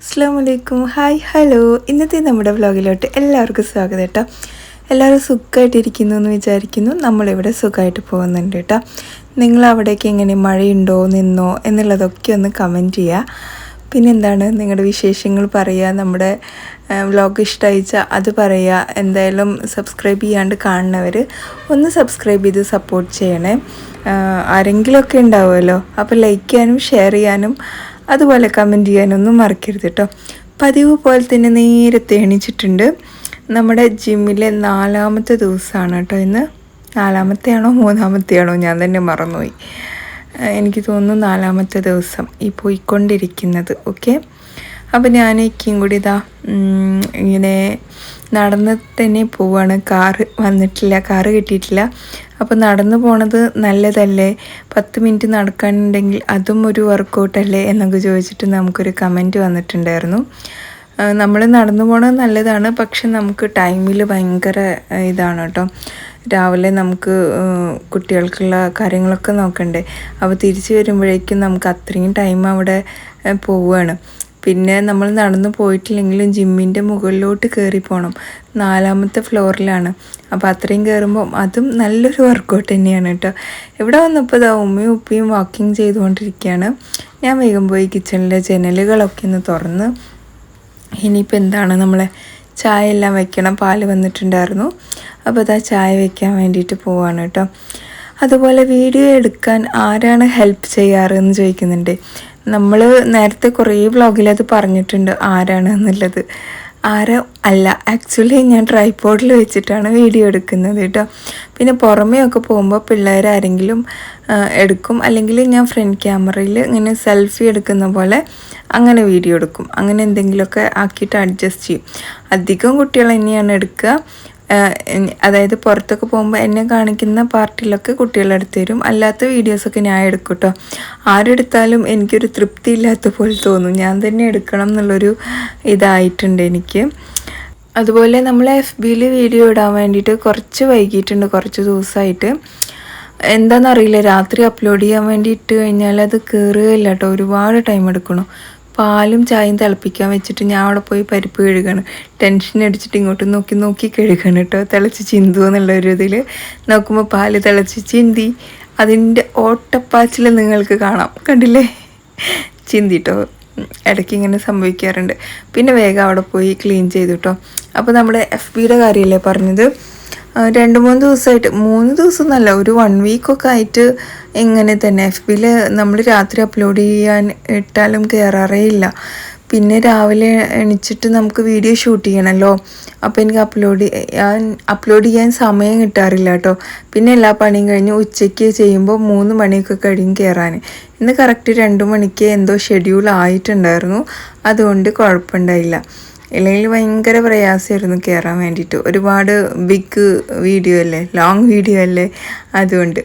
അസ്സാം വലൈക്കും hi hello. ഇന്നത്തെ നമ്മുടെ വ്ലോഗിലോട്ട് എല്ലാവർക്കും സ്വാഗതം കേട്ടോ. എല്ലാവരും സുഖമായിട്ടിരിക്കുന്നു എന്ന് വിചാരിക്കുന്നു. നമ്മളിവിടെ സുഖമായിട്ട് പോകുന്നുണ്ട് കേട്ടോ. നിങ്ങൾ അവിടേക്ക് എങ്ങനെ മഴയുണ്ടോ നിന്നോ എന്നുള്ളതൊക്കെ ഒന്ന് കമന്റ് ചെയ്യുക പിന്നെന്താണ് നിങ്ങളുടെ വിശേഷങ്ങൾ പറയുക നമ്മുടെ വ്ലോഗ് ഇഷ്ടമായിച്ചാൽ അത് പറയുക എന്തായാലും സബ്സ്ക്രൈബ് ചെയ്യാണ്ട് കാണുന്നവർ ഒന്ന് സബ്സ്ക്രൈബ് ചെയ്ത് സപ്പോർട്ട് ചെയ്യണേ. ആരെങ്കിലുമൊക്കെ ഉണ്ടാവുമല്ലോ. അപ്പോൾ ലൈക്ക് ചെയ്യാനും ഷെയർ ചെയ്യാനും അതുപോലെ കമന്റ് ചെയ്യാനൊന്നും മറക്കരുത് കേട്ടോ പതിവ് പോലെ തന്നെ നേരത്തെ എണീച്ചിട്ടുണ്ട് നമ്മുടെ ജിമ്മിലെ നാലാമത്തെ ദിവസമാണ് കേട്ടോ ഇന്ന്. നാലാമത്തെയാണോ മൂന്നാമത്തെയാണോ? ഞാൻ തന്നെ മറന്നുപോയി. എനിക്ക് തോന്നുന്നു നാലാമത്തെ ദിവസം ഈ പോയിക്കൊണ്ടിരിക്കുന്നത്. ഓക്കെ അപ്പോൾ ഞാൻ ഇക്കും കൂടി ഇതാ ഇങ്ങനെ നടന്ന് തന്നെ പോവാണ്. കാറ് വന്നിട്ടില്ല കാറ് കിട്ടിയിട്ടില്ല. അപ്പോൾ നടന്നു പോണത് നല്ലതല്ലേ? പത്ത് മിനിറ്റ് നടക്കാനുണ്ടെങ്കിൽ അതും ഒരു വർക്കൗട്ടല്ലേ എന്നൊക്കെ ചോദിച്ചിട്ട് നമുക്കൊരു കമന്റ് വന്നിട്ടുണ്ടായിരുന്നു. നമ്മൾ നടന്നു പോണത് നല്ലതാണ് പക്ഷെ നമുക്ക് ടൈമിൽ ഭയങ്കര ഇതാണ് കേട്ടോ. രാവിലെ നമുക്ക് കുട്ടികൾക്കുള്ള കാര്യങ്ങളൊക്കെ നോക്കണ്ടേ. അപ്പോൾ തിരിച്ച് വരുമ്പോഴേക്കും നമുക്ക് അത്രയും ടൈം അവിടെ പോവുകയാണ് പിന്നെ നമ്മൾ നടന്നു പോയിട്ടില്ലെങ്കിലും ജിമ്മിന്റെ മുകളിലോട്ട് കയറി പോകണം നാലാമത്തെ ഫ്ലോറിലാണ്. അപ്പോൾ അത്രയും കയറുമ്പം അതും നല്ലൊരു വർക്കൗട്ട് തന്നെയാണ് കേട്ടോ. ഇവിടെ വന്നപ്പോൾ ഇതാ ഉമ്മയും ഉപ്പയും വാക്കിംഗ് ചെയ്തുകൊണ്ടിരിക്കുകയാണ്. ഞാൻ വേഗം പോയി കിച്ചണിലെ ജനലുകളൊക്കെ ഒന്ന് തുറന്ന് ഇനിയിപ്പോൾ എന്താണ് നമ്മളെ ചായ എല്ലാം വെക്കണം. പാൽ വന്നിട്ടുണ്ടായിരുന്നു. അപ്പോൾ അതാ ചായ വെക്കാൻ വേണ്ടിയിട്ട് പോവാണ് കേട്ടോ. അതുപോലെ വീഡിയോ എടുക്കാൻ ആരാണ് ഹെൽപ്പ് ചെയ്യാറ് എന്ന് ചോദിക്കുന്നുണ്ട്. നമ്മൾ നേരത്തെ കുറേ വ്ളോഗിൽ അത് പറഞ്ഞിട്ടുണ്ട് ആരാണ് എന്നുള്ളത്. ആരോ? അല്ല ആക്ച്വലി ഞാൻ ട്രൈപോഡിൽ വെച്ചിട്ടാണ് വീഡിയോ എടുക്കുന്നത് കേട്ടോ പിന്നെ പുറമേ ഒക്കെ പോകുമ്പോൾ പിള്ളേരാരെങ്കിലും ആരെങ്കിലും എടുക്കും. അല്ലെങ്കിൽ ഞാൻ ഫ്രണ്ട് ക്യാമറയിൽ ഇങ്ങനെ സെൽഫി എടുക്കുന്ന പോലെ അങ്ങനെ വീഡിയോ എടുക്കും. അങ്ങനെ എന്തെങ്കിലുമൊക്കെ ആക്കിയിട്ട് അഡ്ജസ്റ്റ് ചെയ്യും. അധികം കുട്ടികൾ തന്നെയാണ് എടുക്കുക. അതായത് പുറത്തൊക്കെ പോകുമ്പോൾ എന്നെ കാണിക്കുന്ന പാർട്ടിലൊക്കെ കുട്ടികളെടുത്ത് തരും അല്ലാത്ത വീഡിയോസൊക്കെ ഞാൻ എടുക്കും കേട്ടോ ആരെടുത്താലും എനിക്കൊരു തൃപ്തി ഇല്ലാത്ത പോലെ തോന്നും. ഞാൻ തന്നെ എടുക്കണം എന്നുള്ളൊരു ഇതായിട്ടുണ്ട് എനിക്ക്. അതുപോലെ നമ്മൾ എഫ് ബിയിൽ വീഡിയോ ഇടാൻ വേണ്ടിയിട്ട് കുറച്ച് വൈകിയിട്ടുണ്ട് കുറച്ച് ദിവസമായിട്ട് എന്താണെന്നറിയില്ല രാത്രി അപ്ലോഡ് ചെയ്യാൻ വേണ്ടി ഇട്ട് കഴിഞ്ഞാൽ അത് കയറുകയില്ല കേട്ടോ ഒരുപാട് ടൈം എടുക്കണം. പാലും ചായയും തിളപ്പിക്കാൻ വെച്ചിട്ട് ഞാൻ അവിടെ പോയി പരിപ്പ് കഴുകണം. ടെൻഷൻ അടിച്ചിട്ട് ഇങ്ങോട്ട് നോക്കി നോക്കി കഴുകണം കേട്ടോ തിളച്ച് ചിന്തു എന്നുള്ള ഒരു ഇതിൽ നോക്കുമ്പോൾ പാൽ തിളച്ച് ചിന്തി. അതിന്റെ ഓട്ടപ്പാച്ചിൽ നിങ്ങൾക്ക് കാണാം. കണ്ടില്ലേ? ചിന്തിട്ടോ ഇടയ്ക്ക് ഇങ്ങനെ സംഭവിക്കാറുണ്ട്. പിന്നെ വേഗം അവിടെ പോയി ക്ലീൻ ചെയ്തു കേട്ടോ അപ്പോൾ നമ്മുടെ എഫ് ബിയുടെ കാര്യമല്ലേ പറഞ്ഞത്? രണ്ട് മൂന്ന് ദിവസമായിട്ട് മൂന്ന് ദിവസം എന്നല്ല ഒരു വൺ വീക്കൊക്കെ ആയിട്ട് എങ്ങനെ തന്നെ. എഫ് ബിയിൽ നമ്മൾ രാത്രി അപ്ലോഡ് ചെയ്യാൻ ഇട്ടാലും കയറാറേ ഇല്ല. പിന്നെ രാവിലെ എണിച്ചിട്ട് നമുക്ക് വീഡിയോ ഷൂട്ട് ചെയ്യണമല്ലോ അപ്പോൾ എനിക്ക് അപ്ലോഡ് ചെയ്യാൻ അപ്ലോഡ് ചെയ്യാൻ സമയം കിട്ടാറില്ല കേട്ടോ പിന്നെ എല്ലാ പണിയും കഴിഞ്ഞ് ഉച്ചയ്ക്ക് ചെയ്യുമ്പോൾ മൂന്ന് മണിയൊക്കെ കഴിയും കയറാൻ ഇന്ന് കറക്റ്റ് രണ്ട് മണിക്ക് എന്തോ ഷെഡ്യൂൾ ആയിട്ടുണ്ടായിരുന്നു. അതുകൊണ്ട് കുഴപ്പമുണ്ടായില്ല. ഇല്ലെങ്കിൽ ഭയങ്കര പ്രയാസമായിരുന്നു കയറാൻ വേണ്ടിയിട്ട്. ഒരുപാട് ബിഗ് വീഡിയോ അല്ലേ? ലോങ് വീഡിയോ അല്ലേ? അതുകൊണ്ട്.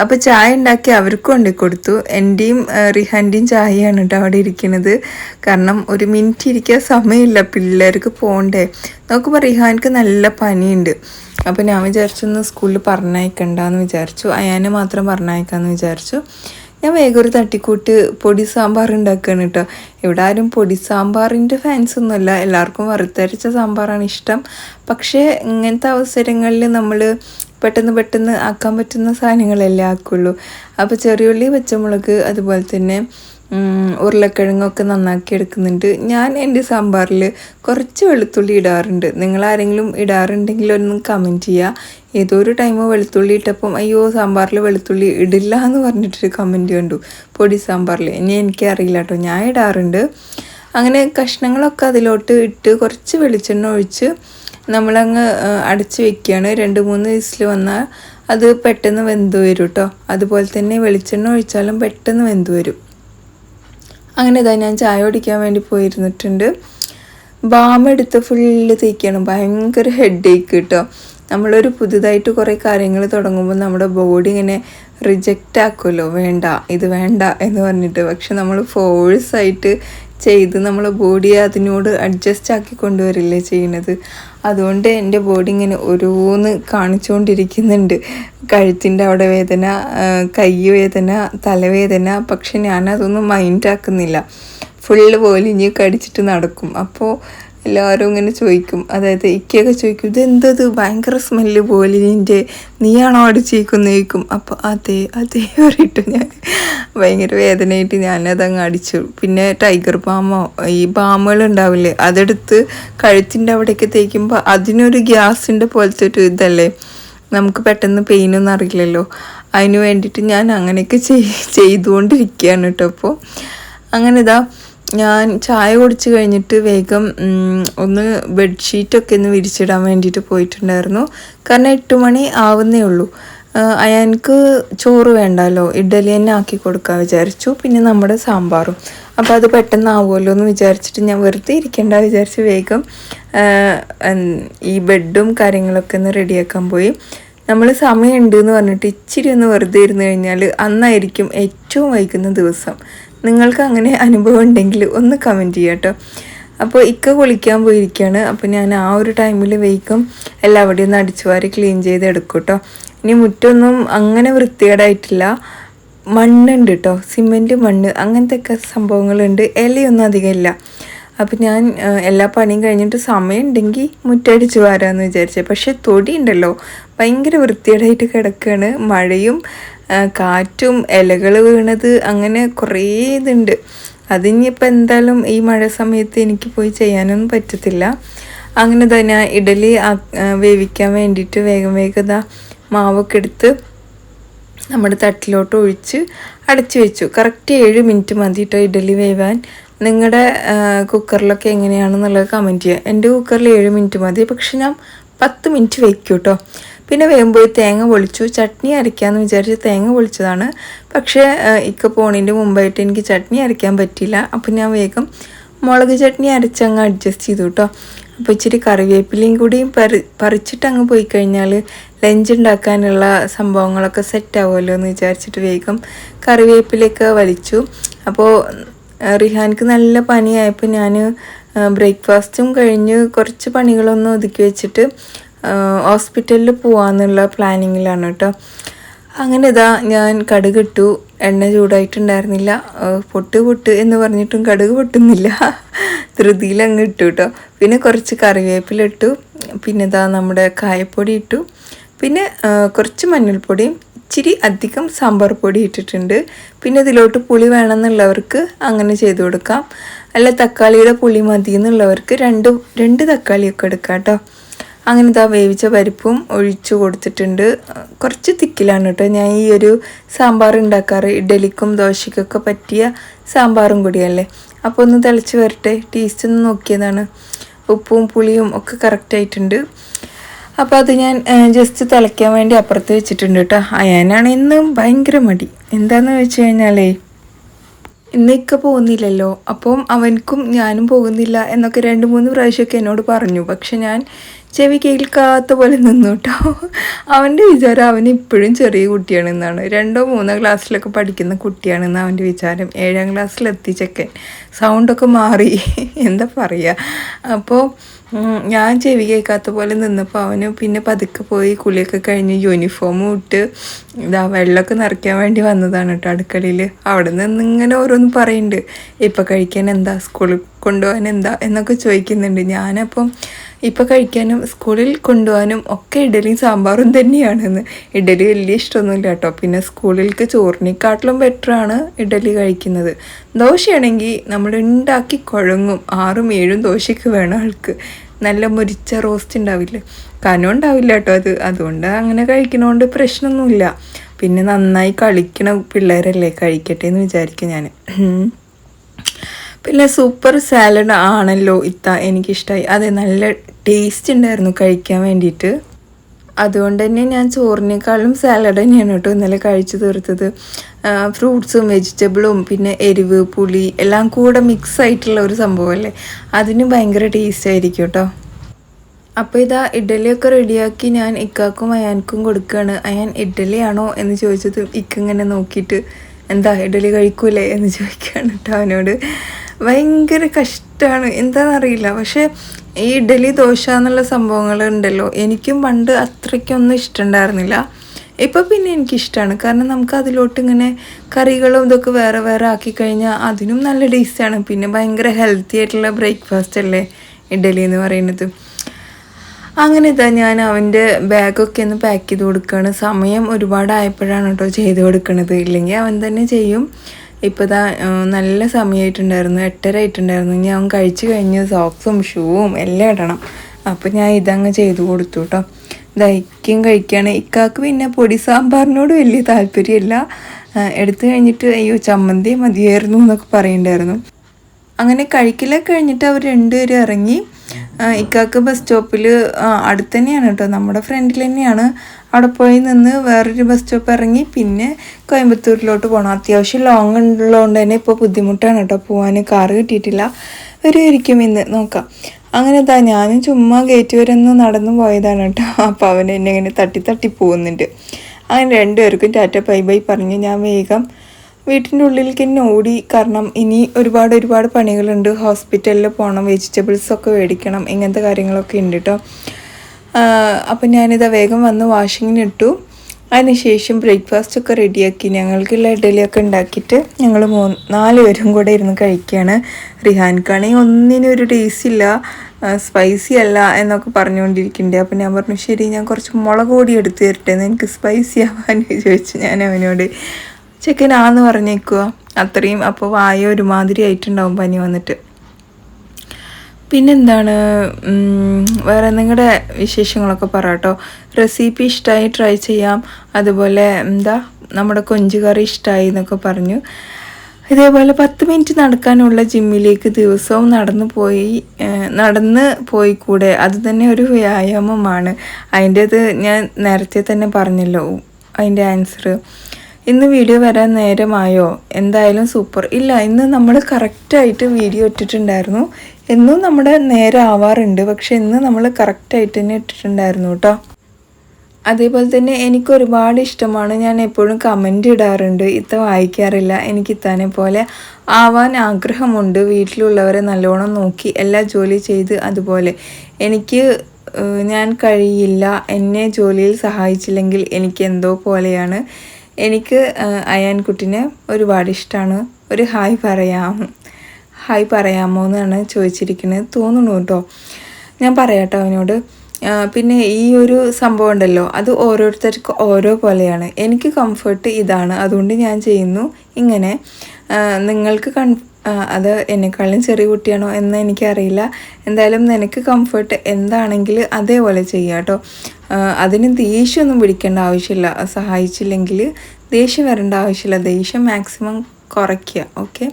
അപ്പോൾ ചായ ഉണ്ടാക്കി അവർക്കും കൊണ്ടു കൊടുത്തു. എന്റെയും റിഹാന്റെയും ചായയാണ് കേട്ടോ അവിടെ ഇരിക്കുന്നത്. കാരണം ഒരു മിനിറ്റ് ഇരിക്കാൻ സമയമില്ല. പിള്ളേർക്ക് പോകണ്ടേ നോക്കുമ്പോൾ റിഹാൻക്ക് നല്ല പനിയുണ്ട്. അപ്പോൾ ഞാൻ വിചാരിച്ചു ഒന്ന് സ്കൂളിൽ പറഞ്ഞയക്കണ്ടെന്ന് വിചാരിച്ചു. അയാനെ മാത്രം പറഞ്ഞയക്കാമെന്ന് വിചാരിച്ചു. ഞാൻ വേഗം ഒരു തട്ടിക്കൂട്ട് പൊടി സാമ്പാർ ഉണ്ടാക്കുകയാണ് കേട്ടോ ഇവിടെ ആരും പൊടി സാമ്പാറിന്റെ ഫാൻസ് ഒന്നുമല്ല എല്ലാവർക്കും വറുത്തരച്ച സാമ്പാറാണ് ഇഷ്ടം. പക്ഷേ ഇങ്ങനത്തെ അവസരങ്ങളിൽ നമ്മൾ പെട്ടെന്ന് പെട്ടെന്ന് ആക്കാൻ പറ്റുന്ന സാധനങ്ങളല്ലേ ആക്കുള്ളൂ. അപ്പോൾ ചെറിയുള്ളി പച്ചമുളക് അതുപോലെ തന്നെ ഉരുളക്കിഴങ്ങൊക്കെ നന്നാക്കി എടുക്കുന്നുണ്ട്. ഞാൻ എന്റെ സാമ്പാറിൽ കുറച്ച് വെളുത്തുള്ളി ഇടാറുണ്ട്. നിങ്ങൾ ആരെങ്കിലും ഇടാറുണ്ടെങ്കിൽ ഒന്ന് കമന്റ് ചെയ്യുക ഏതോ ഒരു ടൈം വെളുത്തുള്ളി ഇട്ടപ്പം അയ്യോ സാമ്പാറിൽ വെളുത്തുള്ളി ഇടില്ല എന്ന് പറഞ്ഞിട്ടൊരു കമന്റ് കണ്ടു. പൊടി സാമ്പാറിൽ ഇനി എനിക്കറിയില്ല കേട്ടോ ഞാൻ ഇടാറുണ്ട്. അങ്ങനെ കഷ്ണങ്ങളൊക്കെ അതിലോട്ട് ഇട്ട് കുറച്ച് വെളിച്ചെണ്ണ ഒഴിച്ച് നമ്മളങ്ങ് അടച്ച് വെക്കുകയാണ് രണ്ട് മൂന്ന് വിസിൽ വന്നാൽ അത് പെട്ടെന്ന് വെന്ത് വരും കേട്ടോ അതുപോലെ തന്നെ വെളിച്ചെണ്ണ ഒഴിച്ചാലും പെട്ടെന്ന് വെന്ത് വരും. അങ്ങനെ ഇതാ ഞാൻ ചായ കുടിക്കാൻ വേണ്ടി പോയിരുന്നിട്ടുണ്ട്. ബാം എടുത്ത് ഫുള്ള് തേക്കാണ്. ഭയങ്കര ഹെഡ് ഏക്ക് കേട്ടോ നമ്മളൊരു പുതുതായിട്ട് കുറേ കാര്യങ്ങൾ തുടങ്ങുമ്പോൾ നമ്മുടെ ബോഡി ഇങ്ങനെ റിജക്റ്റ് ആക്കുമല്ലോ. വേണ്ട ഇത് വേണ്ട എന്ന് പറഞ്ഞിട്ട്. പക്ഷെ നമ്മൾ ഫോഴ്സായിട്ട് ചെയ്ത് നമ്മളെ ബോഡി അതിനോട് അഡ്ജസ്റ്റ് ആക്കി കൊണ്ടുവരില്ലേ ചെയ്യുന്നത് അതുകൊണ്ട് എന്റെ ബോഡി ഇങ്ങനെ ഓരോന്ന് കാണിച്ചുകൊണ്ടിരിക്കുന്നുണ്ട് കഴുത്തിന്റെ അവിടെ വേദന കൈ വേദന തലവേദന പക്ഷെ ഞാനതൊന്നും മൈൻഡാക്കുന്നില്ല ഫുള്ള് പോലിഞ്ഞ് കടിച്ചിട്ട് നടക്കും. അപ്പോൾ എല്ലാവരും ഇങ്ങനെ ചോദിക്കും. അതായത് ഇക്കയൊക്കെ ചോദിക്കും ഇതെന്തത്? ഭയങ്കര സ്മെല്ല് പോലിനിന്റെ നീയാണോ അടിച്ചേക്കുന്ന? ചോദിക്കും. അപ്പോൾ അതെ അതേ പറഞ്ഞിട്ട് ഞാൻ ഭയങ്കര വേദനയായിട്ട് ഞാനതങ്ങ് അടിച്ചു. പിന്നെ ടൈഗർ ബാമോ ഈ ബാമുകൾ ഉണ്ടാവില്ലേ അതെടുത്ത് കഴുത്തിന്റെ അവിടേക്ക് തേക്കുമ്പോൾ അതിനൊരു ഗ്യാസിന്റെ പോലത്തെ ഒരു ഇതല്ലേ? നമുക്ക് പെട്ടെന്ന് പെയിനൊന്നും അറിയില്ലല്ലോ. അതിന് വേണ്ടിയിട്ട് ഞാൻ അങ്ങനെയൊക്കെ ചെയ്തുകൊണ്ടിരിക്കുകയാണ് കേട്ടോ അപ്പോൾ അങ്ങനെ ഇതാ ഞാൻ ചായ കുടിച്ച് കഴിഞ്ഞിട്ട് വേഗം ഒന്ന് ബെഡ്ഷീറ്റൊക്കെ ഒന്ന് വിരിച്ചിടാൻ വേണ്ടിയിട്ട് പോയിട്ടുണ്ടായിരുന്നു. കാരണം എട്ട് മണി ആവുന്നേ ഉള്ളൂ. അയാൾക്ക് ചോറ് വേണ്ടല്ലോ. ഇഡലി തന്നെ ആക്കി കൊടുക്കാൻ വിചാരിച്ചു. പിന്നെ നമ്മുടെ സാമ്പാറും. അപ്പോൾ അത് പെട്ടെന്ന് ആവുമല്ലോ എന്ന് വിചാരിച്ചിട്ട് ഞാൻ വെറുതെ ഇരിക്കേണ്ട വിചാരിച്ച് വേഗം ഈ ബെഡും കാര്യങ്ങളൊക്കെ ഒന്ന് റെഡിയാക്കാൻ പോയി. നമ്മൾ സമയമുണ്ട് എന്ന് പറഞ്ഞിട്ട് ഇച്ചിരി ഒന്ന് വെറുതെ ഇരുന്ന് കഴിഞ്ഞാൽ അന്നായിരിക്കും ഏറ്റവും വൈകുന്ന ദിവസം. നിങ്ങൾക്ക് അങ്ങനെ അനുഭവം ഉണ്ടെങ്കിൽ ഒന്ന് കമന്റ് ചെയ്യാം കേട്ടോ. അപ്പോൾ ഇക്ക കുളിക്കാൻ പോയിരിക്കുകയാണ് അപ്പോൾ ഞാൻ ആ ഒരു ടൈമിൽ വെയ്ക്കും എല്ലാവിടെയും ഒന്ന് അടിച്ചു വാരി ക്ലീൻ ചെയ്ത് എടുക്കും കേട്ടോ. ഇനി മുറ്റൊന്നും അങ്ങനെ വൃത്തികേടായിട്ടില്ല. മണ്ണുണ്ട് കേട്ടോ. സിമെന്റ് മണ്ണ് അങ്ങനത്തെ ഒക്കെ സംഭവങ്ങളുണ്ട്. ഇലയൊന്നും അധികമില്ല അപ്പം ഞാൻ എല്ലാ പണിയും കഴിഞ്ഞിട്ട് സമയമുണ്ടെങ്കിൽ മുറ്റടിച്ച് വരാമെന്ന് വിചാരിച്ചത് പക്ഷേ തൊടി ഉണ്ടല്ലോ. ഭയങ്കര വൃത്തികേടായിട്ട് കിടക്കുകയാണ് മഴയും കാറ്റും ഇലകൾ വീണത് അങ്ങനെ കുറേ ഇതുണ്ട്. അതിനിപ്പോൾ എന്തായാലും ഈ മഴ സമയത്ത് എനിക്ക് പോയി ചെയ്യാനൊന്നും പറ്റത്തില്ല. അങ്ങനെ തന്നെ ഇഡലി വേവിക്കാൻ വേണ്ടിയിട്ട് വേഗം വേഗം മാവൊക്കെ എടുത്ത് നമ്മുടെ തട്ടിലോട്ട് ഒഴിച്ച് അടച്ചു വെച്ചു. കറക്റ്റ് ഏഴ് മിനിറ്റ് മതി കേട്ടോ ഇഡലി വേവാൻ. നിങ്ങളുടെ കുക്കറിലൊക്കെ എങ്ങനെയാണെന്നുള്ളത് കമന്റ് ചെയ്യുക എന്റെ കുക്കറിൽ ഏഴ് മിനിറ്റ് മതി. പക്ഷെ ഞാൻ പത്ത് മിനിറ്റ് വയ്ക്കും കേട്ടോ പിന്നെ വേകുമ്പോൾ തേങ്ങ പൊളിച്ചു. ചട്നി അരയ്ക്കാമെന്ന് വിചാരിച്ച് തേങ്ങ പൊളിച്ചതാണ്. പക്ഷേ ഇക്ക പോണിന്റെ മുമ്പായിട്ട് എനിക്ക് ചട്നി അരയ്ക്കാൻ പറ്റിയില്ല. അപ്പം ഞാൻ വേഗം മുളക് ചട്നി അരച്ചങ്ങ് അഡ്ജസ്റ്റ് ചെയ്തു കേട്ടോ അപ്പോൾ ഇച്ചിരി കറിവേപ്പിലയും കൂടി പറി പറിച്ചിട്ട് അങ്ങ് പോയി കഴിഞ്ഞാൽ ലഞ്ച് ഉണ്ടാക്കാനുള്ള സംഭവങ്ങളൊക്കെ സെറ്റ് ആവുമല്ലോ എന്ന് വിചാരിച്ചിട്ട് വേഗം കറിവേപ്പിലൊക്കെ വലിച്ചു. അപ്പോൾ റിഹാൻക്ക് നല്ല പനിയായപ്പോൾ ഞാൻ ബ്രേക്ക്ഫാസ്റ്റും കഴിഞ്ഞ് കുറച്ച് പണികളൊന്നും ഒതുക്കി വെച്ചിട്ട് ഹോസ്പിറ്റലിൽ പോകാമെന്നുള്ള പ്ലാനിങ്ങിലാണ് കേട്ടോ അങ്ങനെ ഇതാ ഞാൻ കടുക് ഇട്ടു. എണ്ണ ചൂടായിട്ടുണ്ടായിരുന്നില്ല. പൊട്ട് പൊട്ട് എന്ന് പറഞ്ഞിട്ടും കടുക് പൊട്ടുന്നില്ല. ധൃതിയിൽ അങ്ങ് ഇട്ടു കേട്ടോ പിന്നെ കുറച്ച് കറിവേപ്പിലിട്ടു പിന്നെ ഇതാ നമ്മുടെ കായപ്പൊടി ഇട്ടു. പിന്നെ കുറച്ച് മഞ്ഞൾപ്പൊടിയും ഇച്ചിരി അധികം സാമ്പാർ പൊടി ഇട്ടിട്ടുണ്ട്. പിന്നെ ഇതിലോട്ട് പുളി വേണമെന്നുള്ളവർക്ക് അങ്ങനെ ചെയ്തു കൊടുക്കാം. അല്ല തക്കാളിയുടെ പുളി മതി എന്നുള്ളവർക്ക് രണ്ട് രണ്ട് തക്കാളിയൊക്കെ എടുക്കാം കേട്ടോ അങ്ങനെ ഇതാ വേവിച്ച പരിപ്പും ഒഴിച്ചു കൊടുത്തിട്ടുണ്ട്. കുറച്ച് തിക്കിലാണ് കേട്ടോ. ഞാൻ ഈ ഒരു സാമ്പാർ ഉണ്ടാക്കാറ്. ഇഡലിക്കും ദോശയ്ക്കൊക്കെ പറ്റിയ സാമ്പാറും കൂടിയല്ലേ. അപ്പോൾ ഒന്ന് തിളച്ച് വരട്ടെ. ടേസ്റ്റ് ഒന്ന് നോക്കിയതാണ്. ഉപ്പും പുളിയും ഒക്കെ കറക്റ്റായിട്ടുണ്ട് അപ്പോൾ അത് ഞാൻ ജസ്റ്റ് തിളയ്ക്കാൻ വേണ്ടി അപ്പുറത്ത് വെച്ചിട്ടുണ്ട് കേട്ടോ. അയാനാണ് ഇന്നും ഭയങ്കര മടി. എന്താണെന്ന് വെച്ച് കഴിഞ്ഞാലേ ഇന്നൊക്കെ പോകുന്നില്ലല്ലോ. അപ്പം അവൻക്കും ഞാനും പോകുന്നില്ല എന്നൊക്കെ രണ്ട് മൂന്ന് പ്രാവശ്യമൊക്കെ എന്നോട് പറഞ്ഞു. പക്ഷെ ഞാൻ ചെവി കേൾക്കാത്ത പോലെ നിന്നു കേട്ടോ. അവന്റെ വിചാരം അവൻ ഇപ്പോഴും ചെറിയ കുട്ടിയാണെന്നാണ്. രണ്ടോ മൂന്നോ ക്ലാസ്സിലൊക്കെ പഠിക്കുന്ന കുട്ടിയാണെന്ന് അവന്റെ വിചാരം. ഏഴാം ക്ലാസ്സിലെത്തി ചെക്കൻ സൗണ്ടൊക്കെ മാറി. എന്താ പറയുക അപ്പോൾ ഞാൻ ചെവി കേൾക്കാത്ത പോലെ നിന്നപ്പോൾ അവന് പിന്നെ പതുക്കെ പോയി കുളിയൊക്കെ കഴിഞ്ഞ് യൂണിഫോമും ഇട്ട് ഇതാ വെള്ളമൊക്കെ നിറയ്ക്കാൻ വേണ്ടി വന്നതാണ് കേട്ടോ അടുക്കളയിൽ അവിടെ നിന്ന് ഇങ്ങനെ ഓരോന്ന് പറയുന്നുണ്ട് ഇപ്പം കഴിക്കാൻ എന്താ? സ്കൂളിൽ കൊണ്ടുപോകാൻ എന്താ? എന്നൊക്കെ ചോദിക്കുന്നുണ്ട്. ഞാനപ്പം ഇപ്പം കഴിക്കാനും സ്കൂളിൽ കൊണ്ടുപോകാനും ഒക്കെ ഇഡലിയും സാമ്പാറും തന്നെയാണെന്ന്. ഇഡലി വലിയ ഇഷ്ടമൊന്നുമില്ല കേട്ടോ. പിന്നെ സ്കൂളിലേക്ക് ചോറിനെക്കാട്ടിലും ബെറ്ററാണ് ഇഡലി കഴിക്കുന്നത്. ദോശയാണെങ്കിൽ നമ്മൾ ഉണ്ടാക്കി കുഴങ്ങും ആറും ഏഴും ദോശയ്ക്ക് വേണം ആൾക്ക്. നല്ല മുരിച്ച റോസ്റ്റ് ഉണ്ടാവില്ലേ കനം ഉണ്ടാവില്ല കേട്ടോ അത്. അതുകൊണ്ട് അങ്ങനെ കഴിക്കണോണ്ട് പ്രശ്നമൊന്നുമില്ല. പിന്നെ നന്നായി കളിക്കണ പിള്ളേരല്ലേ? കഴിക്കട്ടെ എന്ന് വിചാരിക്കും ഞാൻ പിന്നെ സൂപ്പർ സാലഡ് ആണല്ലോ ഇത്ത എനിക്കിഷ്ടമായി അതെ നല്ല ടേസ്റ്റ് ഉണ്ടായിരുന്നു കഴിക്കാൻ വേണ്ടിയിട്ട്. അതുകൊണ്ട് തന്നെ ഞാൻ ചോറിനേക്കാളും സാലഡ് തന്നെയാണ് കേട്ടോ ഇന്നലെ കഴിച്ചു തീർത്തത്. ഫ്രൂട്ട്സും വെജിറ്റബിളും പിന്നെ എരിവ് പുളി എല്ലാം കൂടെ മിക്സ് ആയിട്ടുള്ള ഒരു സംഭവമല്ലേ? അതിന് ഭയങ്കര ടേസ്റ്റ് ആയിരിക്കും കേട്ടോ. അപ്പോൾ ഇതാ ഇഡ്ഡലിയൊക്കെ റെഡിയാക്കി ഞാൻ ഇക്കാക്കും അയാൻക്കും കൊടുക്കുകയാണ് അയാൻ ഇഡ്ഡലിയാണോ എന്ന് ചോദിച്ചത് ഇക്കിങ്ങനെ നോക്കിയിട്ട് എന്താ ഇഡ്ഡലി കഴിക്കൂലേ എന്ന് ചോദിക്കുകയാണ് കേട്ടോ അവനോട്. ഭയങ്കര കഷ്ടമാണ് എന്താണെന്നറിയില്ല. പക്ഷേ ഈ ഇഡലി ദോശ എന്നുള്ള സംഭവങ്ങൾ ഉണ്ടല്ലോ എനിക്കും പണ്ട് അത്രയ്ക്കൊന്നും ഇഷ്ടമുണ്ടായിരുന്നില്ല. ഇപ്പോൾ പിന്നെ എനിക്കിഷ്ടമാണ്. കാരണം നമുക്ക് അതിലോട്ട് ഇങ്ങനെ കറികളും ഇതൊക്കെ വേറെ വേറെ ആക്കി കഴിഞ്ഞാൽ അതിനും നല്ല ടേസ്റ്റാണ് പിന്നെ ഭയങ്കര ഹെൽത്തി ആയിട്ടുള്ള ബ്രേക്ക്ഫാസ്റ്റ് അല്ലേ ഇഡലി എന്ന് പറയുന്നത്. അങ്ങനെ ഇതാ ഞാൻ അവന്റെ ബാഗൊക്കെ ഒന്ന് പാക്ക് ചെയ്ത് കൊടുക്കുകയാണ് സമയം ഒരുപാടായപ്പോഴാണ് കേട്ടോ ചെയ്ത് കൊടുക്കുന്നത് ഇല്ലെങ്കിൽ അവൻ തന്നെ ചെയ്യും. ഇപ്പോൾ ഇതാ നല്ല സമയമായിട്ടുണ്ടായിരുന്നു എട്ടര ആയിട്ടുണ്ടായിരുന്നു. ഇനി അവൻ കഴിച്ചു കഴിഞ്ഞ് സോക്സും ഷൂവും എല്ലാം ഇടണം. അപ്പോൾ ഞാൻ ഇതങ്ങ് ചെയ്തു കൊടുത്തു കേട്ടോ ദഹിക്കും കഴിക്കുകയാണ് ഇക്കാക്ക് പിന്നെ പൊടി സാമ്പാറിനോട് വലിയ താല്പര്യമില്ല. എടുത്തു കഴിഞ്ഞിട്ട് അയ്യോ ചമ്മന്തി മതിയായിരുന്നു എന്നൊക്കെ പറയുന്നുണ്ടായിരുന്നു അങ്ങനെ കഴിക്കലൊക്കെ കഴിഞ്ഞിട്ട് അവർ രണ്ടുപേരും ഇറങ്ങി ഇക്കാക്ക് ബസ് സ്റ്റോപ്പിൽ അടുത്ത് തന്നെയാണ് കേട്ടോ നമ്മുടെ ഫ്രണ്ടിൽ തന്നെയാണ്. അവിടെ പോയി നിന്ന് വേറൊരു ബസ് സ്റ്റോപ്പ് ഇറങ്ങി പിന്നെ കോയമ്പത്തൂരിലോട്ട് പോകണം അത്യാവശ്യം ലോങ് ഉള്ളതുകൊണ്ട് തന്നെ ഇപ്പോൾ ബുദ്ധിമുട്ടാണ് കേട്ടോ പോകാൻ കാറ് കിട്ടിയിട്ടില്ല. വരുമായിരിക്കും ഇന്ന് നോക്കാം. അങ്ങനെ താ ഞാനും ചുമ്മാ ഗേറ്റ് വരെ ഒന്ന് നടന്നു പോയതാണ് കേട്ടോ അപ്പോൾ അവൻ എന്നെ ഇങ്ങനെ തട്ടി തട്ടി പോകുന്നുണ്ട്. അങ്ങനെ രണ്ടുപേർക്കും ടാറ്റ ബൈ ബൈ പറഞ്ഞ്. ഞാൻ വേഗം വീട്ടിന്റെ ഉള്ളിലേക്ക് തന്നെ ഓടി. കാരണം ഇനി ഒരുപാട് ഒരുപാട് പണികളുണ്ട്. ഹോസ്പിറ്റലിൽ പോകണം വെജിറ്റബിൾസ് ഒക്കെ മേടിക്കണം ഇങ്ങനത്തെ കാര്യങ്ങളൊക്കെ ഉണ്ട് കേട്ടോ അപ്പം ഞാനിതാ വേഗം വന്ന് വാഷിങ്ങിന് ഇട്ടു. അതിനുശേഷം ബ്രേക്ക്ഫാസ്റ്റ് ഒക്കെ റെഡിയാക്കി ഞങ്ങൾക്കുള്ള ഇഡലിയൊക്കെ ഉണ്ടാക്കിയിട്ട് ഞങ്ങൾ മൂന്ന് നാല് പേരും കൂടെ ഇരുന്ന് കഴിക്കുകയാണ് റിഹാൻക്കാണെങ്കിൽ ഒന്നിനും ഒരു ടേസ്റ്റ് ഇല്ല. സ്പൈസി അല്ല എന്നൊക്കെ പറഞ്ഞുകൊണ്ടിരിക്കുന്നുണ്ട്. അപ്പം ഞാൻ പറഞ്ഞു ശരി ഞാൻ കുറച്ച് മുളക് കൂടി എടുത്ത് തരട്ടെ. എനിക്ക് സ്പൈസി ആവാൻ ചോദിച്ചു ഞാൻ അവനോട്. ചെക്കനാന്ന് പറഞ്ഞേക്കുക അത്രയും അപ്പോൾ വായ ഒരുമാതിരി ആയിട്ടുണ്ടാവും പനി വന്നിട്ട്. പിന്നെന്താണ്? വേറെ നിങ്ങളുടെ വിശേഷങ്ങളൊക്കെ പറ കേട്ടോ. റെസിപ്പി ഇഷ്ടമായി ട്രൈ ചെയ്യാം. അതുപോലെ എന്താ? നമ്മുടെ കൊഞ്ച് കറി ഇഷ്ടമായി എന്നൊക്കെ പറഞ്ഞു. ഇതേപോലെ പത്ത് മിനിറ്റ് നടക്കാനുള്ള ജിമ്മിലേക്ക് ദിവസവും നടന്നു പോയി നടന്ന് പോയി കൂടെ അത് തന്നെ ഒരു വ്യായാമമാണ്. അതിന്റെത് ഞാൻ നേരത്തെ തന്നെ പറഞ്ഞല്ലോ അതിന്റെ ആൻസർ ഇന്ന് വീഡിയോ വരാൻ നേരമായോ? എന്തായാലും സൂപ്പർ ഇല്ല ഇന്ന് നമ്മൾ കറക്റ്റായിട്ട് വീഡിയോ ഇട്ടിട്ടുണ്ടായിരുന്നു. എന്നും നമ്മുടെ നേരം ആവാറുണ്ട്. പക്ഷെ ഇന്ന് നമ്മൾ കറക്റ്റായിട്ട് തന്നെ ഇട്ടിട്ടുണ്ടായിരുന്നു കേട്ടോ. അതേപോലെ തന്നെ എനിക്ക് ഒരുപാട് ഇഷ്ടമാണ്. ഞാൻ എപ്പോഴും കമന്റ് ഇടാറുണ്ട്. ഇത്ത വായിക്കാറില്ല. എനിക്ക് ഇത്താനെ പോലെ ആവാൻ ആഗ്രഹമുണ്ട്. വീട്ടിലുള്ളവരെ നല്ലോണം നോക്കി എല്ലാ ജോലി ചെയ്ത് അതുപോലെ. എനിക്ക് ഞാൻ കഴിയില്ല. എന്നെ ജോലിയിൽ സഹായിച്ചില്ലെങ്കിൽ എനിക്ക് എന്തോ പോലെയാണ്. എനിക്ക് അയാൻകുട്ടിനെ ഒരുപാട് ഇഷ്ടമാണ് ഒരു ഹായ് പറയാം. ഹായ് പറയാമോ എന്നാണ് ചോദിച്ചിരിക്കുന്നത്. തോന്നുന്നു കേട്ടോ. ഞാൻ പറയാട്ടോ അവനോട്. പിന്നെ ഈ ഒരു സംഭവം ഉണ്ടല്ലോ. അത് ഓരോരുത്തർക്ക് ഓരോ പോലെയാണ്. എനിക്ക് കംഫർട്ട് ഇതാണ്. അതുകൊണ്ട് ഞാൻ ചെയ്യുന്നു. ഇങ്ങനെ നിങ്ങൾക്ക് അത് എന്നെക്കാളും ചെറിയ കുട്ടിയാണോ എന്ന് എനിക്കറിയില്ല. എന്തായാലും നിനക്ക് കംഫർട്ട് എന്താണെങ്കിൽ അതേപോലെ ചെയ്യാം കേട്ടോ. അതിന് ദേഷ്യമൊന്നും പിടിക്കേണ്ട ആവശ്യമില്ല. സഹായിച്ചില്ലെങ്കിൽ ദേഷ്യം വരേണ്ട ആവശ്യമില്ല. ദേഷ്യം മാക്സിമം കുറയ്ക്കുക ഓക്കെ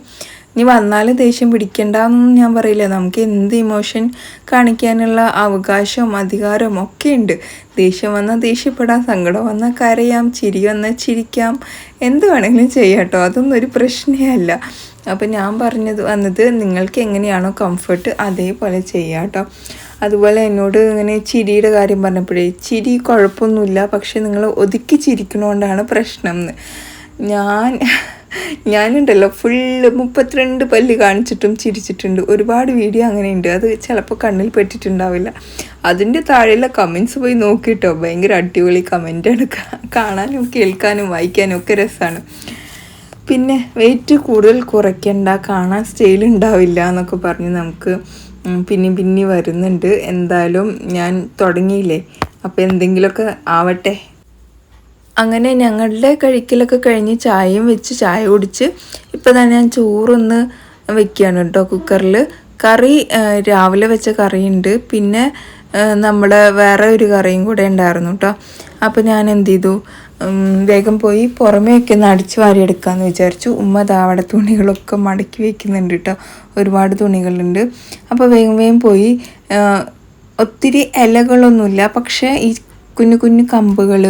ഇനി വന്നാൽ ദേഷ്യം പിടിക്കേണ്ടെന്നൊന്നും ഞാൻ പറയില്ല. നമുക്ക് എന്ത് ഇമോഷൻ കാണിക്കാനുള്ള അവകാശവും അധികാരവും ഒക്കെ ഉണ്ട്. ദേഷ്യം വന്നാൽ ദേഷ്യപ്പെടാം. സങ്കടം വന്നാൽ കരയാം. ചിരി വന്നാൽ ചിരിക്കാം. എന്ത് വേണമെങ്കിലും ചെയ്യാം കേട്ടോ. അതൊന്നും ഒരു പ്രശ്നമേ അല്ല അപ്പം ഞാൻ പറഞ്ഞത് വന്നത് നിങ്ങൾക്ക് എങ്ങനെയാണോ കംഫർട്ട് അതേപോലെ ചെയ്യാം കേട്ടോ അതുപോലെ എന്നോട് ഇങ്ങനെ ചിരിയുടെ കാര്യം പറഞ്ഞപ്പോഴേ ചിരി കുഴപ്പമൊന്നുമില്ല പക്ഷേ നിങ്ങൾ ഒതുക്കി ചിരിക്കണോണ്ടാണ് പ്രശ്നം എന്ന് ഞാൻ ഞാനുണ്ടല്ലോ ഫുള്ള് മുപ്പത്തിരണ്ട് പല്ല് കാണിച്ചിട്ടും ചിരിച്ചിട്ടുണ്ട്. ഒരുപാട് വീഡിയോ അങ്ങനെയുണ്ട്. അത് ചിലപ്പോൾ കണ്ണിൽ പെട്ടിട്ടുണ്ടാവില്ല. അതിന്റെ താഴെയുള്ള കമൻസ് പോയി നോക്കിയിട്ടോ ഭയങ്കര അടിപൊളി കമന്റാണ് കാണാനും കേൾക്കാനും വായിക്കാനും ഒക്കെ രസമാണ് പിന്നെ വെയിറ്റ് കൂടുതൽ കുറയ്ക്കണ്ട കാണാൻ സ്റ്റൈൽ ഉണ്ടാവില്ല എന്നൊക്കെ പറഞ്ഞ് നമുക്ക് പിന്നെ പിന്നെ വരുന്നുണ്ട്. എന്തായാലും ഞാൻ തുടങ്ങിയില്ലേ? അപ്പോൾ എന്തെങ്കിലുമൊക്കെ ആവട്ടെ. അങ്ങനെ ഞങ്ങളുടെ കഴിക്കലൊക്കെ കഴിഞ്ഞ് ചായയും വെച്ച് ചായ കുടിച്ച് ഇപ്പോൾ തന്നെ ഞാൻ ചോറൊന്ന് വെക്കുകയാണ് കേട്ടോ കുക്കറിൽ കറി രാവിലെ വെച്ച കറിയുണ്ട്. പിന്നെ നമ്മുടെ വേറെ ഒരു കറിയും കൂടെ ഉണ്ടായിരുന്നു കേട്ടോ. അപ്പോൾ ഞാൻ എന്ത് ചെയ്തു? വേഗം പോയി പുറമേയൊക്കെ ഒന്ന് അടിച്ചു വാരി എടുക്കാമെന്ന് വിചാരിച്ചു. ഉമ്മ ദാവട തുണികളൊക്കെ മടക്കി വെക്കുന്നുണ്ട് കേട്ടോ ഒരുപാട് തുണികളുണ്ട്. അപ്പോൾ വേഗം വേഗം പോയി. ഒത്തിരി ഇലകളൊന്നുമില്ല. പക്ഷേ ഈ കുഞ്ഞു കുഞ്ഞു കമ്പുകൾ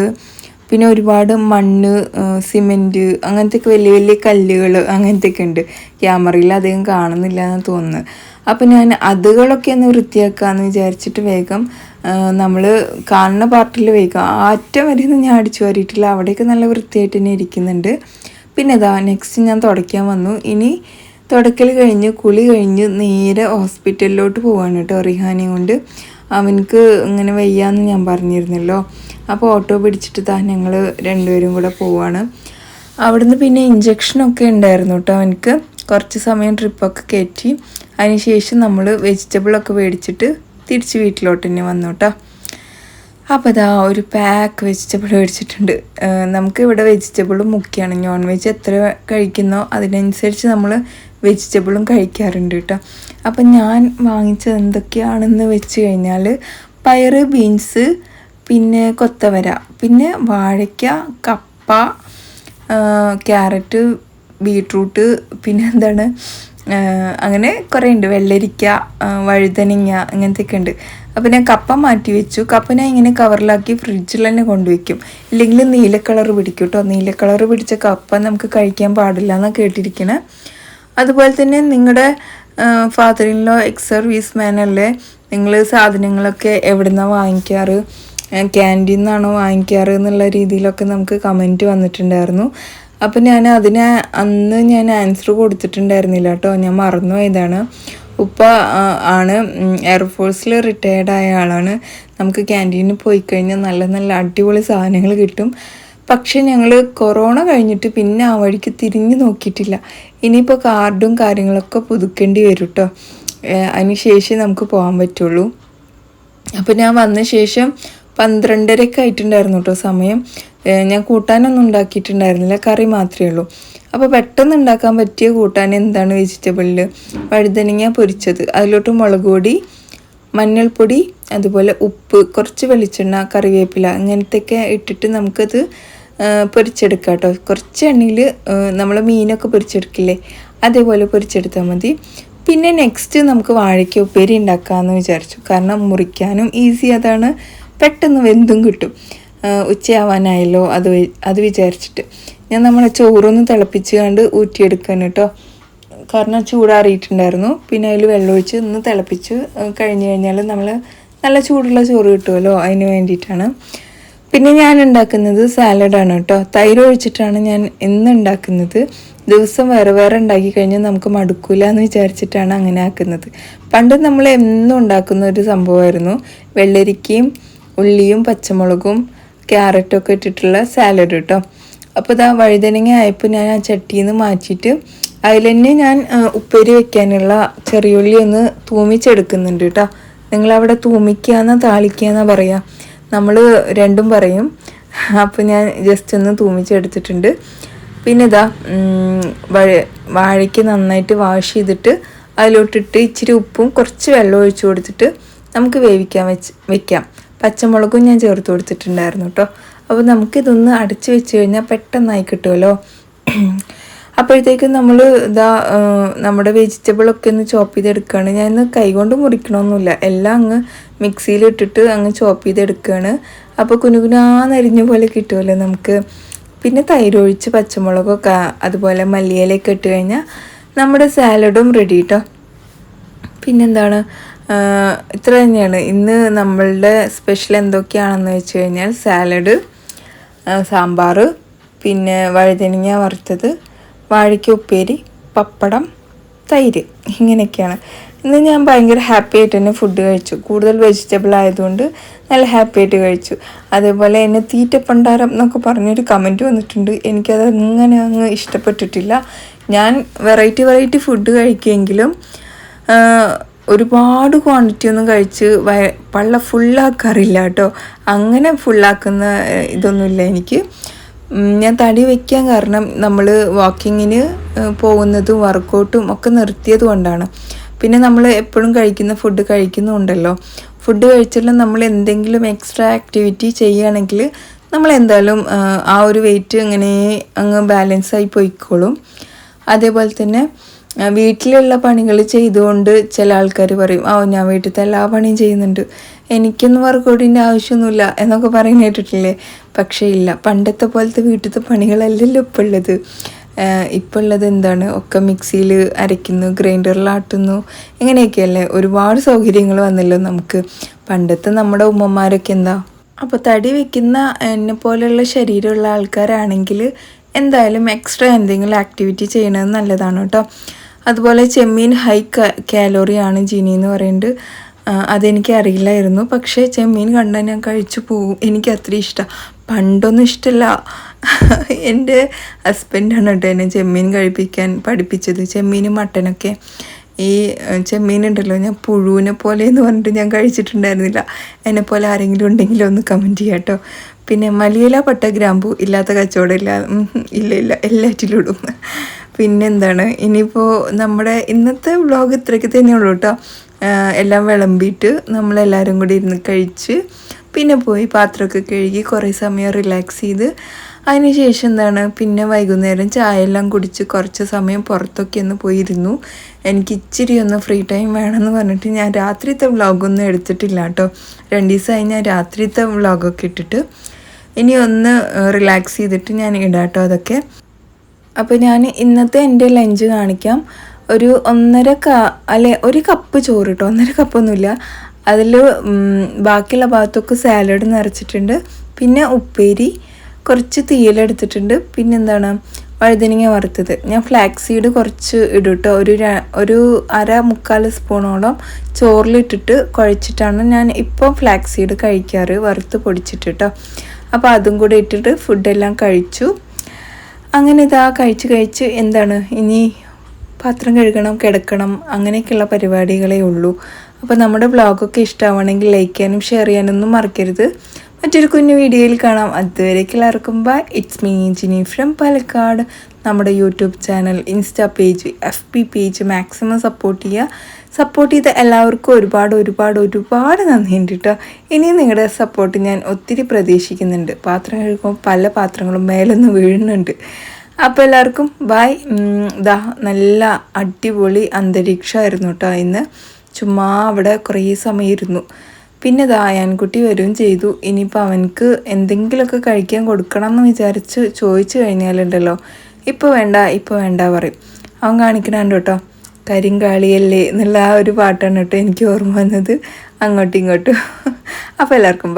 പിന്നെ ഒരുപാട് മണ്ണ് സിമെന്റ് അങ്ങനത്തെയൊക്കെ വലിയ വലിയ കല്ലുകൾ അങ്ങനത്തെയൊക്കെ ഉണ്ട്. ക്യാമറയിൽ അധികം കാണുന്നില്ല എന്ന് തോന്നുന്നു. അപ്പോൾ ഞാൻ അതുകളൊക്കെ ഒന്ന് വൃത്തിയാക്കാമെന്ന് വിചാരിച്ചിട്ട് വേഗം നമ്മൾ കാണുന്ന പാർട്ടിൽ വേഗം അറ്റം വരെ ഒന്നും ഞാൻ അടിച്ചു വാരിയിട്ടില്ല. അവിടെയൊക്കെ നല്ല വൃത്തിയായിട്ട് തന്നെ ഇരിക്കുന്നുണ്ട്. പിന്നെ ഇതാ നെക്സ്റ്റ് ഞാൻ തുടയ്ക്കാൻ വന്നു. ഇനി തുടക്കൽ കഴിഞ്ഞ് കുളി കഴിഞ്ഞ് നേരെ ഹോസ്പിറ്റലിലോട്ട് പോവാണ് കേട്ടോ റിഹാനെ കൊണ്ട്. അവനക്ക് ഇങ്ങനെ വയ്യാന്ന് ഞാൻ പറഞ്ഞിരുന്നല്ലോ. അപ്പോൾ ഓട്ടോ പിടിച്ചിട്ട് താ ഞങ്ങൾ രണ്ടുപേരും കൂടെ പോവാണ്. അവിടുന്ന് പിന്നെ ഇഞ്ചക്ഷനൊക്കെ ഉണ്ടായിരുന്നു കേട്ടോ അവനക്ക് കുറച്ച് സമയം ട്രിപ്പൊക്കെ കയറ്റി. അതിനുശേഷം നമ്മൾ വെജിറ്റബിളൊക്കെ മേടിച്ചിട്ട് തിരിച്ച് വീട്ടിലോട്ട് തന്നെ വന്നു കേട്ടോ. അപ്പോൾ ഇതാ ഒരു പാക്ക് വെജിറ്റബിൾ മേടിച്ചിട്ടുണ്ട്. നമുക്ക് ഇവിടെ വെജിറ്റബിളും മുഖ്യമാണ് നോൺ വെജ് എത്ര കഴിക്കുന്നോ അതിനനുസരിച്ച് നമ്മൾ വെജിറ്റബിളും കഴിക്കാറുണ്ട് കേട്ടോ. അപ്പം ഞാൻ വാങ്ങിച്ചത് എന്തൊക്കെയാണെന്ന് വെച്ച് കഴിഞ്ഞാൽ പയർ ബീൻസ് പിന്നെ കൊത്തവര പിന്നെ വാഴയ്ക്ക കപ്പ ക്യാരറ്റ് ബീട്രൂട്ട് പിന്നെ എന്താണ്? അങ്ങനെ കുറേ ഉണ്ട് വെള്ളരിക്ക വഴുതനങ്ങ അങ്ങനത്തെയൊക്കെ ഉണ്ട്. അപ്പോൾ ഞാൻ കപ്പ മാറ്റി വെച്ചു. കപ്പ ഞാൻ ഇങ്ങനെ കവറിലാക്കി ഫ്രിഡ്ജിൽ തന്നെ കൊണ്ടുവയ്ക്കും. ഇല്ലെങ്കിൽ നീല കളർ പിടിക്കും കേട്ടോ നീല കളർ പിടിച്ച കപ്പ നമുക്ക് കഴിക്കാൻ പാടില്ല എന്നാണ് കേട്ടിരിക്കണേ. അതുപോലെ തന്നെ നിങ്ങളുടെ ഫാദറിൻലോ എക്സ് സർവീസ് മാനല്ലേ നിങ്ങൾ സാധനങ്ങളൊക്കെ എവിടെ നിന്നാണ് വാങ്ങിക്കാറ് ക്യാന്റീൻ നിന്നാണോ വാങ്ങിക്കാറ് എന്നുള്ള രീതിയിലൊക്കെ നമുക്ക് കമന്റ് വന്നിട്ടുണ്ടായിരുന്നു. അപ്പം ഞാൻ അതിന് അന്ന് ഞാൻ ആൻസർ കൊടുത്തിട്ടുണ്ടായിരുന്നില്ല കേട്ടോ ഞാൻ മറന്നു പോയതാണ്. ഉപ്പ ആണ് എയർഫോഴ്സിൽ റിട്ടയർഡ് ആയ ആളാണ്. നമുക്ക് ക്യാന്റീനിൽ പോയി കഴിഞ്ഞാൽ നല്ല നല്ല അടിപൊളി സാധനങ്ങൾ കിട്ടും. പക്ഷേ ഞങ്ങൾ കൊറോണ കഴിഞ്ഞിട്ട് പിന്നെ ആ വഴിക്ക് തിരിഞ്ഞു നോക്കിയിട്ടില്ല. ഇനിയിപ്പോൾ കാർഡും കാര്യങ്ങളൊക്കെ പുതുക്കേണ്ടി വരും കേട്ടോ അതിന് ശേഷം നമുക്ക് പോകാൻ പറ്റുള്ളൂ. അപ്പോൾ ഞാൻ വന്ന ശേഷം പന്ത്രണ്ടരയൊക്കെ ആയിട്ടുണ്ടായിരുന്നു കേട്ടോ സമയം. ഞാൻ കൂട്ടാനൊന്നും ഉണ്ടാക്കിയിട്ടുണ്ടായിരുന്നില്ല. കറി മാത്രമേ ഉള്ളൂ. അപ്പോൾ പെട്ടെന്ന് ഉണ്ടാക്കാൻ പറ്റിയ കൂട്ടാൻ എന്താണ് വെജിറ്റബിളിൽ വഴുതനങ്ങ പൊരിച്ചത്. അതിലോട്ട് മുളക് പൊടി മഞ്ഞൾപ്പൊടി അതുപോലെ ഉപ്പ് കുറച്ച് വെളിച്ചെണ്ണ കറിവേപ്പില അങ്ങനത്തെയൊക്കെ ഇട്ടിട്ട് നമുക്കത് പൊരിച്ചെടുക്കാം കേട്ടോ കുറച്ച് എണ്ണയിൽ നമ്മൾ മീനൊക്കെ പൊരിച്ചെടുക്കില്ലേ? അതേപോലെ പൊരിച്ചെടുത്താൽ മതി. പിന്നെ നെക്സ്റ്റ് നമുക്ക് വാഴയ്ക്ക ഉപ്പേരി ഉണ്ടാക്കാമെന്ന് വിചാരിച്ചു. കാരണം മുറിക്കാനും ഈസി അതാണ്. പെട്ടെന്ന് വെന്തും കിട്ടും. ഉച്ചയാവാനായല്ലോ അത് അത് വിചാരിച്ചിട്ട്. ഞാൻ നമ്മളെ ചോറൊന്ന് തിളപ്പിച്ച് കണ്ട് ഊറ്റിയെടുക്കാൻ കേട്ടോ. കാരണം ചൂടാറിയിട്ടുണ്ടായിരുന്നു. പിന്നെ അതിൽ വെള്ളമൊഴിച്ച് ഒന്ന് തിളപ്പിച്ച് കഴിഞ്ഞ് കഴിഞ്ഞാൽ നമ്മൾ നല്ല ചൂടുള്ള ചോറ് കിട്ടുമല്ലോ അതിന് വേണ്ടിയിട്ടാണ്. പിന്നെ ഞാൻ ഉണ്ടാക്കുന്നത് സാലഡാണ് കേട്ടോ. തൈര് ഒഴിച്ചിട്ടാണ് ഞാൻ ഇന്ന് ഉണ്ടാക്കുന്നത്. ദിവസം വേറെ വേറെ ഉണ്ടാക്കി കഴിഞ്ഞാൽ നമുക്ക് മടുക്കൂല എന്ന് വിചാരിച്ചിട്ടാണ് അങ്ങനെ ആക്കുന്നത്. പണ്ട് നമ്മൾ എന്നും ഉണ്ടാക്കുന്ന ഒരു സംഭവമായിരുന്നു. വെള്ളരിക്കയും ഉള്ളിയും പച്ചമുളകും ക്യാരറ്റും ഒക്കെ ഇട്ടിട്ടുള്ള സാലഡ് കേട്ടോ അപ്പോൾ ഇതാ വഴുതനങ്ങ ആയപ്പോൾ ഞാൻ ആ ചട്ടിയിൽ നിന്ന് മാറ്റിയിട്ട് അതിൽ തന്നെ ഞാൻ ഉപ്പേരി വെക്കാനുള്ള ചെറിയുള്ളി ഒന്ന് തൂമിച്ചെടുക്കുന്നുണ്ട് കേട്ടോ നിങ്ങളവിടെ താളിക്കുക എന്നാ പറയുക നമ്മൾ രണ്ടും പറയും. അപ്പോൾ ഞാൻ ജസ്റ്റ് ഒന്ന് തൂമിച്ചെടുത്തിട്ടുണ്ട്. പിന്നെ ഇതാ വഴ വാഴയ്ക്ക് നന്നായിട്ട് വാഷ് ചെയ്തിട്ട് അതിലോട്ടിട്ട് ഇച്ചിരി ഉപ്പും കുറച്ച് വെള്ളം ഒഴിച്ചു കൊടുത്തിട്ട് നമുക്ക് വേവിക്കാൻ വെച്ച് വെക്കാം. പച്ചമുളകും ഞാൻ ചേർത്ത് കൊടുത്തിട്ടുണ്ടായിരുന്നു കേട്ടോ. അപ്പോൾ നമുക്കിതൊന്ന് അടച്ച് വെച്ച് കഴിഞ്ഞാൽ പെട്ടെന്നായി കിട്ടുമല്ലോ. അപ്പോഴത്തേക്കും നമ്മൾ ഇതാ നമ്മുടെ വെജിറ്റബിളൊക്കെ ഒന്ന് ചോപ്പ് ചെയ്തെടുക്കുകയാണ്. ഞാൻ കൈകൊണ്ട് മുറിക്കണമൊന്നുമില്ല. എല്ലാം അങ്ങ് മിക്സിയിൽ ഇട്ടിട്ട് അങ്ങ് ചോപ്പ് ചെയ്തെടുക്കുകയാണ്. അപ്പോൾ കുനുകുനാന്നരിഞ്ഞ പോലെ കിട്ടുമല്ലോ നമുക്ക്. പിന്നെ തൈരൊഴിച്ച് പച്ചമുളകൊക്കെ അതുപോലെ മല്ലിയിലൊക്കെ ഇട്ട് കഴിഞ്ഞാൽ നമ്മുടെ സാലഡും റെഡി കേട്ടോ പിന്നെന്താണ്? ഇത്ര തന്നെയാണ്. ഇന്ന് നമ്മളുടെ സ്പെഷ്യൽ എന്തൊക്കെയാണെന്ന് വെച്ച് കഴിഞ്ഞാൽ സാലഡ് സാമ്പാർ പിന്നെ വഴുതനങ്ങ വറുത്തത് വാഴയ്ക്ക ഉപ്പേരി പപ്പടം തൈര് ഇങ്ങനെയൊക്കെയാണ്. ഇന്ന് ഞാൻ ഭയങ്കര ഹാപ്പി ആയിട്ട് തന്നെ ഫുഡ് കഴിച്ചു. കൂടുതൽ വെജിറ്റബിൾ ആയതുകൊണ്ട് നല്ല ഹാപ്പി ആയിട്ട് കഴിച്ചു. അതേപോലെ എന്നെ തീറ്റപ്പണ്ടാരം എന്നൊക്കെ പറഞ്ഞൊരു കമന്റ് വന്നിട്ടുണ്ട്. എനിക്കത് അങ്ങനെ അങ്ങ് ഇഷ്ടപ്പെട്ടിട്ടില്ല. ഞാൻ വെറൈറ്റി വെറൈറ്റി ഫുഡ് കഴിക്കുമെങ്കിലും ഒരുപാട് ക്വാണ്ടിറ്റി ഒന്നും കഴിച്ച് വയ പള്ള ഫുള്ളാക്കാറില്ല കേട്ടോ അങ്ങനെ ഫുള്ളാക്കുന്ന ഇതൊന്നുമില്ല എനിക്ക്. ഞാൻ തടി വയ്ക്കാൻ കാരണം നമ്മൾ വാക്കിങ്ങിന് പോകുന്നതും വർക്കൗട്ടും ഒക്കെ നിർത്തിയത് കൊണ്ടാണ്. പിന്നെ നമ്മൾ എപ്പോഴും കഴിക്കുന്ന ഫുഡ് കഴിക്കുന്നുണ്ടല്ലോ. ഫുഡ് കഴിച്ചാലും നമ്മൾ എന്തെങ്കിലും എക്സ്ട്രാ ആക്ടിവിറ്റി ചെയ്യുകയാണെങ്കിൽ നമ്മൾ എന്തായാലും ആ ഒരു വെയിറ്റ് ഇങ്ങനെ അങ്ങ് ബാലൻസ് ആയി പോയിക്കോളും. അതേപോലെ തന്നെ വീട്ടിലുള്ള പണികൾ ചെയ്തുകൊണ്ട് ചില ആൾക്കാർ പറയും ആ ഞാൻ വീട്ടിലത്തെ എല്ലാ പണിയും ചെയ്യുന്നുണ്ട്. എനിക്കൊന്നും വർക്കൗട്ടിന്റെ ആവശ്യമൊന്നുമില്ല എന്നൊക്കെ പറയുന്ന കേട്ടിട്ടില്ലേ? പക്ഷേ ഇല്ല. പണ്ടത്തെ പോലത്തെ വീട്ടിലത്തെ പണികളല്ലല്ലോ ഇപ്പോൾ ഉള്ളത്. ഇപ്പോൾ ഉള്ളത് എന്താണ്? ഒക്കെ മിക്സിയിൽ അരയ്ക്കുന്നു ഗ്രൈൻഡറിലാട്ടുന്നു ഇങ്ങനെയൊക്കെയല്ലേ? ഒരുപാട് സൗകര്യങ്ങൾ വന്നല്ലോ നമുക്ക്. പണ്ടത്തെ നമ്മുടെ ഉമ്മമാരൊക്കെ എന്താ? അപ്പോൾ തടി വെക്കുന്ന എന്നെ പോലെയുള്ള ശരീരമുള്ള ആൾക്കാരാണെങ്കിൽ എന്തായാലും എക്സ്ട്രാ എന്തെങ്കിലും ആക്ടിവിറ്റി ചെയ്യണത് നല്ലതാണ് കേട്ടോ. അതുപോലെ ചെമ്മീൻ ഹൈ കാലോറി ആണ് ജിനി എന്ന് പറയുന്നത് അതെനിക്ക് അറിയില്ലായിരുന്നു. പക്ഷേ ചെമ്മീൻ കണ്ടാൽ ഞാൻ കഴിച്ചു പോകും എനിക്ക് അത്ര ഇഷ്ടം. പണ്ടൊന്നും ഇഷ്ടമല്ല എന്റെ ഹസ്ബൻഡാണ് കേട്ടോ എന്നെ ചെമ്മീൻ കഴിപ്പിക്കാൻ പഠിപ്പിച്ചത്. ചെമ്മീനും മട്ടനൊക്കെ. ഈ ചെമ്മീൻ ഉണ്ടല്ലോ ഞാൻ പുഴുവിനെ പോലെ എന്ന് പറഞ്ഞിട്ട് ഞാൻ കഴിച്ചിട്ടുണ്ടായിരുന്നില്ല. എന്നെ പോലെ ആരെങ്കിലും ഉണ്ടെങ്കിലും ഒന്ന് കമന്റ് ചെയ്യാം കേട്ടോ. പിന്നെ മലയില പട്ട ഗ്രാമ്പു ഇല്ലാത്ത കച്ചവടം ഇല്ല ഇല്ല ഇല്ല. എല്ലാറ്റിലും ഇടും. പിന്നെന്താണ്? ഇനിയിപ്പോൾ നമ്മുടെ ഇന്നത്തെ വ്ളോഗ് ഇത്രയ്ക്ക് തന്നെയുള്ളൂ കേട്ടോ എല്ലാം വിളമ്പിയിട്ട് നമ്മളെല്ലാവരും കൂടി ഇരുന്ന് കഴിച്ച് പിന്നെ പോയി പാത്രമൊക്കെ കഴുകി കുറേ സമയം റിലാക്സ് ചെയ്ത് അതിനുശേഷം എന്താണ്? പിന്നെ വൈകുന്നേരം ചായ എല്ലാം കുടിച്ച് കുറച്ച് സമയം പുറത്തൊക്കെ ഒന്ന് പോയിരുന്നു. എനിക്ക് ഇച്ചിരി ഒന്ന് ഫ്രീ ടൈം വേണമെന്ന് പറഞ്ഞിട്ട് ഞാൻ രാത്രിത്തെ വ്ളോഗൊന്നും എടുത്തിട്ടില്ല കേട്ടോ രണ്ട് ദിവസമായി ഞാൻ രാത്രിത്തെ വ്ളോഗൊക്കെ ഇട്ടിട്ട് ഇനി ഒന്ന് റിലാക്സ് ചെയ്തിട്ട് ഞാൻ ഇടാം കേട്ടോ അതൊക്കെ. അപ്പോൾ ഞാൻ ഇന്നത്തെ എന്റെ ലഞ്ച് കാണിക്കാം. ഒരു ഒന്നര ക അല്ലെ ഒരു കപ്പ് ചോറ് കേട്ടോ ഒന്നര കപ്പൊന്നുമില്ല അതിൽ ബാക്കിയുള്ള ഭാഗത്തൊക്കെ സാലഡ് നിറച്ചിട്ടുണ്ട്. പിന്നെ ഉപ്പേരി കുറച്ച് തീയലെടുത്തിട്ടുണ്ട് പിന്നെ എന്താണ് വഴുതനങ്ങ വറുത്തത്. ഞാൻ ഫ്ലാക്സ് സീഡ് കുറച്ച് ഇടും ഒരു ഒരു അര മുക്കാൽ സ്പൂണോളം ചോറിലിട്ടിട്ട് കുഴച്ചിട്ടാണ് ഞാൻ ഇപ്പോൾ ഫ്ലാക്സ് സീഡ് കഴിക്കാറ്. വറുത്ത് പൊടിച്ചിട്ട് കേട്ടോ അപ്പോൾ അതും കൂടെ ഇട്ടിട്ട് ഫുഡെല്ലാം കഴിച്ചു. അങ്ങനെ ഇതാ കഴിച്ച് കഴിച്ച് എന്താണ്? ഇനി പാത്രം കഴുകണം കിടക്കണം അങ്ങനെയൊക്കെയുള്ള പരിപാടികളേ ഉള്ളൂ. അപ്പോൾ നമ്മുടെ വ്ളോഗൊക്കെ ഇഷ്ടമാണെങ്കിൽ ലൈക്ക് ചെയ്യാനും ഷെയർ ചെയ്യാനൊന്നും മറക്കരുത്. മറ്റൊരു കുഞ്ഞു വീഡിയോയിൽ കാണാം. അതുവരേക്ക് എല്ലാവർക്കും bye it's me Jini from Palakkad. നമ്മുടെ YouTube channel insta page F P page maximum support ചെയ്യുക. സപ്പോർട്ട് ചെയ്ത എല്ലാവർക്കും ഒരുപാട് ഒരുപാട് ഒരുപാട് നന്ദിയുണ്ട് കേട്ടോ ഇനിയും നിങ്ങളുടെ സപ്പോർട്ട് ഞാൻ ഒത്തിരി പ്രതീക്ഷിക്കുന്നുണ്ട്. പാത്രം കഴുകുമ്പോൾ പല പാത്രങ്ങളും മേലൊന്ന് വീഴുന്നുണ്ട്. അപ്പോൾ എല്ലാവർക്കും ബൈ ദാ നല്ല അടിപൊളി അന്തരീക്ഷമായിരുന്നു കേട്ടോ ഇന്ന്. ചുമ്മാ അവിടെ കുറേ സമയം ഇരുന്നു പിന്നെ ദായാൻകുട്ടി വരികയും ചെയ്തു. ഇനിയിപ്പോൾ അവനക്ക് എന്തെങ്കിലുമൊക്കെ കഴിക്കാൻ കൊടുക്കണം എന്ന് വിചാരിച്ച് ചോദിച്ചു കഴിഞ്ഞാലുണ്ടല്ലോ. ഇപ്പോൾ വേണ്ട ഇപ്പോൾ വേണ്ട പറയും. അവൻ കാണിക്കണുണ്ട് കേട്ടോ. കരിങ്കാളിയല്ലേ എന്നുള്ള ആ ഒരു പാട്ടാണ് കേട്ടോ എനിക്ക് ഓർമ്മ വന്നത്. അങ്ങോട്ടും ഇങ്ങോട്ടും. അപ്പോൾ എല്ലാവർക്കും.